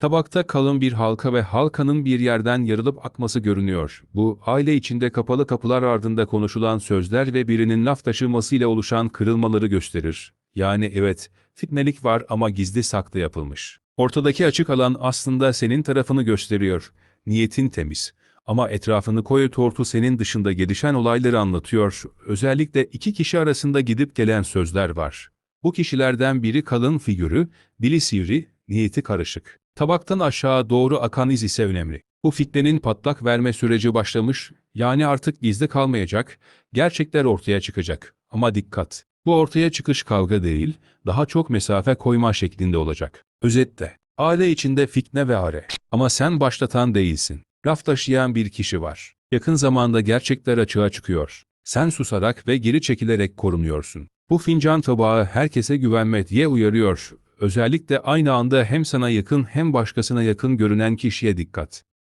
Tabakta kalın bir halka ve halkanın bir yerden yarılıp akması görünüyor. Bu, aile içinde kapalı kapılar ardında konuşulan sözler ve birinin laf taşımasıyla oluşan kırılmaları gösterir. Yani evet, fitnelik var ama gizli saklı yapılmış. Ortadaki açık alan aslında senin tarafını gösteriyor. Niyetin temiz. Ama etrafını koyu tortu senin dışında gelişen olayları anlatıyor. Özellikle iki kişi arasında gidip gelen sözler var. Bu kişilerden biri kalın figürü, dili sivri, niyeti karışık. Tabaktan aşağı doğru akan iz ise önemli. Bu fitnenin patlak verme süreci başlamış, yani artık gizli kalmayacak, gerçekler ortaya çıkacak. Ama dikkat! Bu ortaya çıkış kavga değil, daha çok mesafe koyma şeklinde olacak. Özetle, aile içinde fitne ve are. Ama sen başlatan değilsin. Laf taşıyan bir kişi var. Yakın zamanda gerçekler açığa çıkıyor. Sen susarak ve geri çekilerek korunuyorsun. Bu fincan tabağı herkese güvenme diye uyarıyor. Özellikle aynı anda hem sana yakın hem başkasına yakın görünen kişiye dikkat.